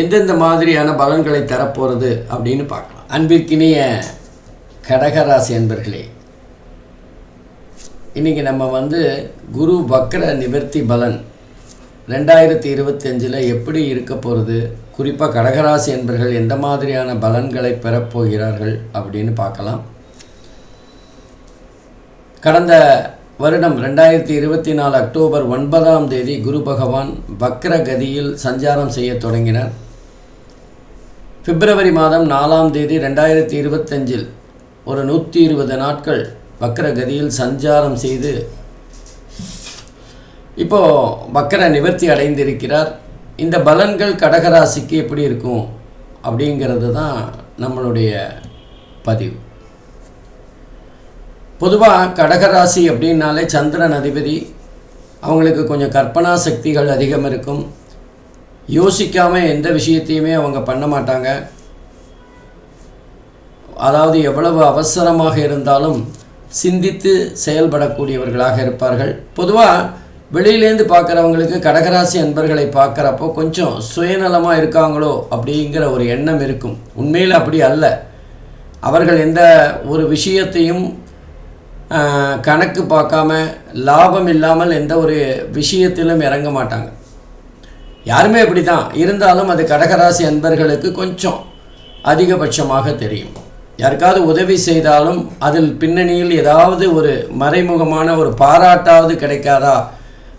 எந்தெந்த மாதிரியான பலன்களை தரப்போகிறது அப்படின்னு பார்க்கலாம். அன்பிற்கினிய கடகராசி அன்பர்களே இன்றைக்கி நம்ம வந்து குரு வக்ர நிவர்த்தி பலன் ரெண்டாயிரத்தி இருபத்தஞ்சில் எப்படி இருக்க போகிறது குறிப்பாக கடகராசி என்பர்கள் எந்த மாதிரியான பலன்களை பெறப்போகிறார்கள் அப்படின்னு பார்க்கலாம். கடந்த வருடம் ரெண்டாயிரத்தி இருபத்தி நாலு அக்டோபர் ஒன்பதாம் தேதி குரு பகவான் வக்ரகதியில் சஞ்சாரம் செய்ய தொடங்கினார். பிப்ரவரி மாதம் நாலாம் தேதி ரெண்டாயிரத்தி இருபத்தஞ்சில் ஒரு நூற்றி இருபது நாட்கள் வக்ரகதியில் சஞ்சாரம் செய்து இப்போது வக்கர நிவர்த்தி அடைந்திருக்கிறார். இந்த பலன்கள் கடகராசிக்கு எப்படி இருக்கும் அப்படிங்கிறது தான் நம்மளுடைய பதிவு. பொதுவாக கடகராசி அப்படின்னாலே சந்திரன் அதிபதி அவங்களுக்கு கொஞ்சம் கற்பனா சக்திகள் அதிகம் இருக்கும். யோசிக்காமல் எந்த விஷயத்தையுமே அவங்க பண்ண மாட்டாங்க. அதாவது எவ்வளவு அவசரமாக இருந்தாலும் சிந்தித்து செயல்படக்கூடியவர்களாக இருப்பார்கள். பொதுவாக வெளியிலேருந்து பார்க்குறவங்களுக்கு கடகராசி அன்பர்களை பார்க்குறப்போ கொஞ்சம் சுயநலமாக இருக்காங்களோ அப்படிங்கிற ஒரு எண்ணம் இருக்கும். உண்மையில் அப்படி அல்ல. அவர்கள் எந்த ஒரு விஷயத்தையும் கணக்கு பார்க்காம லாபம் இல்லாமல் எந்த ஒரு விஷயத்திலும் இறங்க மாட்டாங்க. யாருமே இப்படி தான் இருந்தாலும் அது கடகராசி அன்பர்களுக்கு கொஞ்சம் அதிகபட்சமாக தெரியும். யாருக்காவது உதவி செய்தாலும் அதில் பின்னணியில் ஏதாவது ஒரு மறைமுகமான ஒரு பாராட்டாவது கிடைக்காதா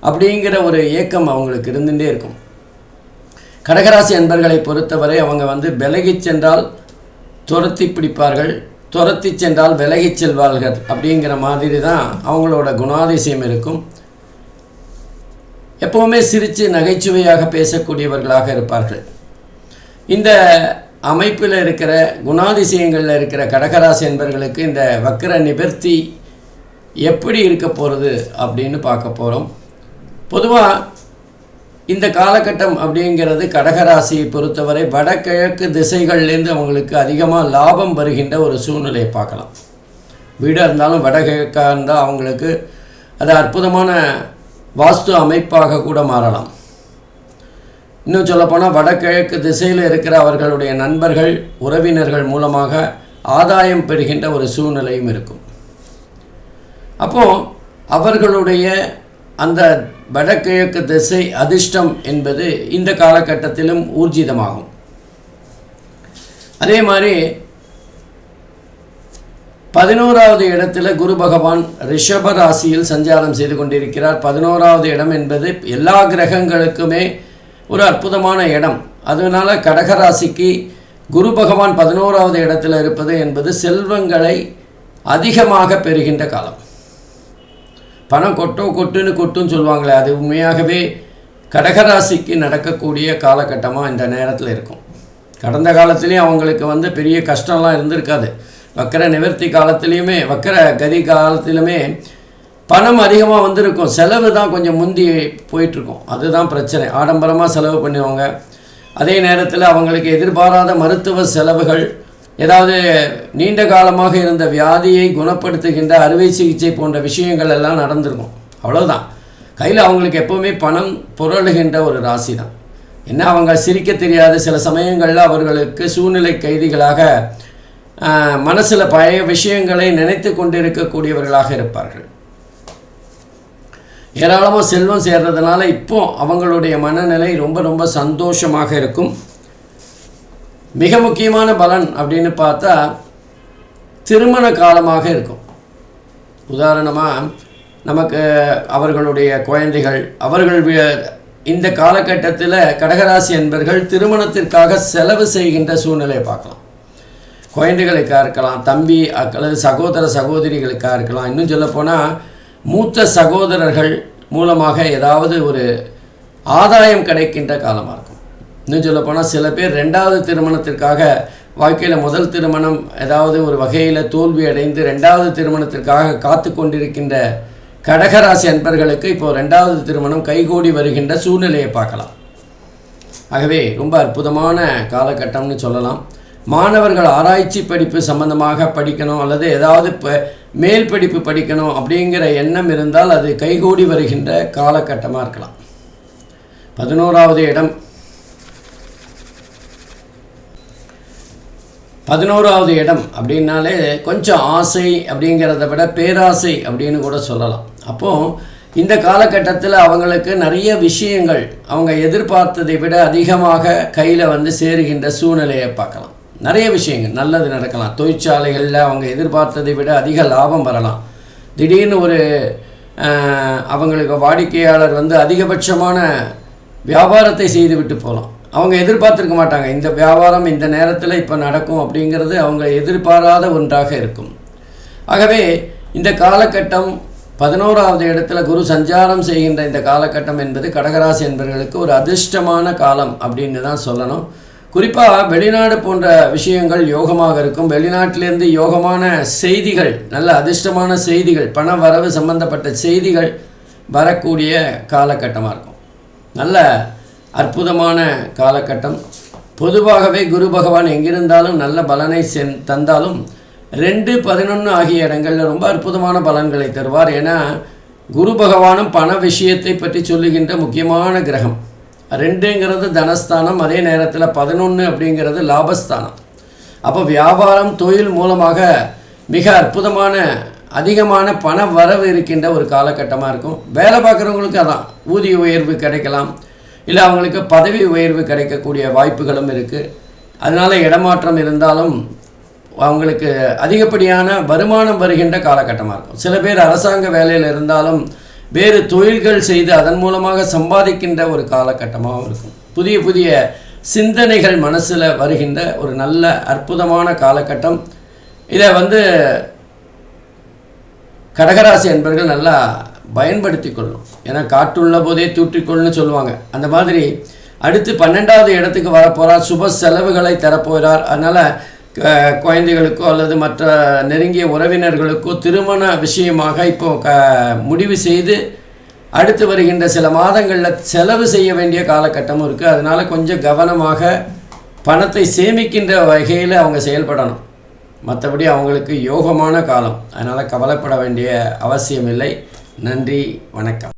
அப்படிங்கிற ஒரு ஏக்கம் அவங்களுக்கு இருந்துகிட்டே இருக்கும். கடகராசி அன்பர்களை பொறுத்தவரை அவங்க வந்து விலகிச் சென்றால் துரத்தி பிடிப்பார்கள். துரத்தி சென்றால் விலகிச் செல்வார்கள். அப்படிங்கிற மாதிரி தான் அவங்களோட குணாதிசயம் இருக்கும். எப்போவுமே சிரித்து நகைச்சுவையாக பேசக்கூடியவர்களாக இருப்பார்கள். இந்த அமைப்பில் இருக்கிற குணாதிசயங்களில் இருக்கிற கடகராசி என்பர்களுக்கு இந்த வக்கர நிவர்த்தி எப்படி இருக்க போகிறது அப்படின்னு பார்க்க போகிறோம் பொதுவாக இந்த காலகட்டம் அப்படிங்கிறது கடகராசியை பொறுத்தவரை வடகிழக்கு திசைகள்லேருந்து அவங்களுக்கு அதிகமாக லாபம் வருகின்ற ஒரு சூழ்நிலையை பார்க்கலாம். வீடாக இருந்தாலும் வடகிழக்காக இருந்தால் அவங்களுக்கு அது அற்புதமான வாஸ்து அமைப்பாக கூட மாறலாம். இன்னும் சொல்லப்போனால் வடகிழக்கு திசையில் இருக்கிற அவர்களுடைய நண்பர்கள் உறவினர்கள் மூலமாக ஆதாயம் பெறுகின்ற ஒரு சூழ்நிலையும் இருக்கும். அப்போது அவர்களுடைய அந்த வடகிழக்கு திசை அதிர்ஷ்டம் என்பது இந்த காலகட்டத்திலும் ஊர்ஜிதமாகும். அதே மாதிரி பதினோராவது இடத்துல குரு பகவான் ரிஷப ராசியில் சஞ்சாரம் செய்து கொண்டிருக்கிறார். பதினோராவது இடம் என்பது எல்லா கிரகங்களுக்குமே ஒரு அற்புதமான இடம். அதனால் கடகராசிக்கு குரு பகவான் பதினோராவது இடத்துல இருப்பது என்பது செல்வங்களை அதிகமாக பெறுகின்ற காலம். பணம் கொட்டோ கொட்டுன்னு கொட்டுன்னு சொல்லுவாங்களே அது உண்மையாகவே கடகராசிக்கு நடக்கக்கூடிய காலகட்டமாக இந்த நேரத்தில் இருக்கும். கடந்த காலத்துலேயும் அவங்களுக்கு வந்து பெரிய கஷ்டம்லாம் இருந்திருக்காது. வக்கர நிவர்த்தி காலத்துலேயுமே வக்கர கதி காலத்திலுமே பணம் அதிகமாக வந்திருக்கும். செலவு தான் கொஞ்சம் முந்தி போயிட்டுருக்கும். அதுதான் பிரச்சனை. ஆடம்பரமாக செலவு பண்ணுவாங்க. அதே நேரத்தில் அவங்களுக்கு எதிர்பாராத மருத்துவ செலவுகள் ஏதாவது நீண்ட காலமாக இருந்த வியாதியை குணப்படுத்துகின்ற அறுவை சிகிச்சை போன்ற விஷயங்கள் எல்லாம் நடந்திருக்கும். அவ்வளோதான் கையில் அவங்களுக்கு எப்போவுமே பணம் புரளுகின்ற ஒரு ராசி தான். என்ன அவங்க சிரிக்க தெரியாத சில சமயங்களில் அவர்களுக்கு சூழ்நிலை கைதிகளாக மனசில் பழைய விஷயங்களை நினைத்து கொண்டிருக்கக்கூடியவர்களாக இருப்பார்கள். ஏராளமாக செல்வம் சேர்றதுனால இப்போ அவங்களுடைய மனநிலை ரொம்ப ரொம்ப சந்தோஷமாக இருக்கும். மிக முக்கியமான பலன் அப்படின்னு பார்த்தா திருமண காலமாக இருக்கும். உதாரணமாக நமக்கு அவர்களுடைய குழந்தைகள் அவர்கள் இந்த காலகட்டத்தில் கடகராசி என்பர்கள் திருமணத்திற்காக செலவு செய்கின்ற சூழ்நிலையை பார்க்கலாம். குழந்தைகளுக்காக இருக்கலாம் தம்பி அல்லது சகோதர சகோதரிகளுக்காக இருக்கலாம். இன்னும் சொல்லப்போனால் மூத்த சகோதரர்கள் மூலமாக ஏதாவது ஒரு ஆதாயம் கிடைக்கின்ற காலமாக இருக்கும். இன்னும் சொல்லப்போனால் சில பேர் ரெண்டாவது திருமணத்திற்காக வாழ்க்கையில் முதல் திருமணம் ஏதாவது ஒரு வகையில் தோல்வி அடைந்து ரெண்டாவது திருமணத்திற்காக காத்து கொண்டிருக்கின்ற கடகராசி அன்பர்களுக்கு இப்போது ரெண்டாவது திருமணம் கைகூடி வருகின்ற சூழ்நிலையை பார்க்கலாம். ஆகவே ரொம்ப அற்புதமான காலகட்டம்னு சொல்லலாம். மாணவர்கள் ஆராய்ச்சி படிப்பு சம்பந்தமாக படிக்கணும் அல்லது ஏதாவது இப்போ மேல் படிப்பு படிக்கணும் அப்படிங்கிற எண்ணம் இருந்தால் அது கைகூடி வருகின்ற காலகட்டமாக இருக்கலாம். பதினோராவது இடம் பதினோராவது இடம் அப்படின்னாலே கொஞ்சம் ஆசை அப்படிங்கிறத விட பேராசை அப்படின்னு கூட சொல்லலாம். அப்போது இந்த காலகட்டத்தில் அவங்களுக்கு நிறைய விஷயங்கள் அவங்க எதிர்பார்த்ததை விட அதிகமாக கையில் வந்து சேருகின்ற சூழ்நிலையை பார்க்கலாம். நிறைய விஷயங்கள் நல்லது நடக்கலாம். தொழிற்சாலைகளில் அவங்க எதிர்பார்த்ததை விட அதிக லாபம் வரலாம். திடீர்னு ஒரு அவங்களுக்கு வாடிக்கையாளர் வந்து அதிகபட்சமான வியாபாரத்தை செய்துவிட்டு போகலாம். அவங்க எதிர்பார்த்துருக்க மாட்டாங்க. இந்த வியாபாரம் இந்த நேரத்தில் இப்போ நடக்கும் அப்படிங்கிறது அவங்க எதிர்பாராத ஒன்றாக இருக்கும். ஆகவே இந்த காலகட்டம் பதினோராவது இடத்துல குரு சஞ்சாரம் செய்கின்ற இந்த காலகட்டம் என்பது கடகராசி என்பவர்களுக்கு ஒரு அதிர்ஷ்டமான காலம் அப்படின்னு தான் சொல்லணும். குறிப்பாக வெளிநாடு போன்ற விஷயங்கள் யோகமாக இருக்கும். வெளிநாட்டிலேருந்து யோகமான செய்திகள் நல்ல அதிர்ஷ்டமான செய்திகள் பண வரவு சம்பந்தப்பட்ட செய்திகள் வரக்கூடிய காலகட்டமாக இருக்கும். நல்ல அற்புதமான காலகட்டம். பொதுவாகவே குரு பகவான் எங்கிருந்தாலும் நல்ல பலனை சென் தந்தாலும் ரெண்டு பதினொன்று ஆகிய இடங்களில் ரொம்ப அற்புதமான பலன்களை தருவார். ஏன்னா குரு பகவானும் பண விஷயத்தை பற்றி சொல்லுகின்ற முக்கியமான கிரகம். ரெண்டுங்கிறது தனஸ்தானம் அதே நேரத்தில் பதினொன்று அப்படிங்கிறது லாபஸ்தானம். அப்போ வியாபாரம் தொழில் மூலமாக மிக அற்புதமான அதிகமான பண வரவு இருக்கின்ற ஒரு காலகட்டமாக இருக்கும். வேலை பார்க்குறவங்களுக்கு அதான். ஊதிய உயர்வு கிடைக்கலாம். இல்லை அவங்களுக்கு பதவி உயர்வு கிடைக்கக்கூடிய வாய்ப்புகளும் இருக்குது அதனால் இடமாற்றம் இருந்தாலும் அவங்களுக்கு அதிகப்படியான வருமானம் வருகின்ற காலகட்டமாக இருக்கும். சில பேர் அரசாங்க வேலையில் இருந்தாலும் வேறு தொழில்கள் செய்து அதன் மூலமாக சம்பாதிக்கின்ற ஒரு காலகட்டமாகவும் இருக்கும். புதிய புதிய சிந்தனைகள் மனசில் வருகின்ற ஒரு நல்ல அற்புதமான காலகட்டம். இதை வந்து கடகராசி என்பர்கள் நல்லா பயன்படுத்தி கொள்ளணும். ஏன்னா காற்றுள்ள போதே தூற்றிக்கொள்ளுன்னு சொல்லுவாங்க. அந்த மாதிரி அடுத்து பன்னெண்டாவது இடத்துக்கு வரப்போகிறார் சுப செலவுகளை தரப்போகிறார். அதனால் குழந்தைகளுக்கோ அல்லது மற்ற நெருங்கிய உறவினர்களுக்கோ திருமண விஷயமாக இப்போ க முடிவு செய்து அடுத்து வருகின்ற சில மாதங்களில் செலவு செய்ய வேண்டிய காலகட்டமும் இருக்குது அதனால் கொஞ்சம் கவனமாக பணத்தை சேமிக்கின்ற வகையில் அவங்க செயல்படணும். மற்றபடி அவங்களுக்கு யோகமான காலம். அதனால் கவலைப்பட வேண்டிய அவசியம் இல்லை. நன்றி வணக்கம்.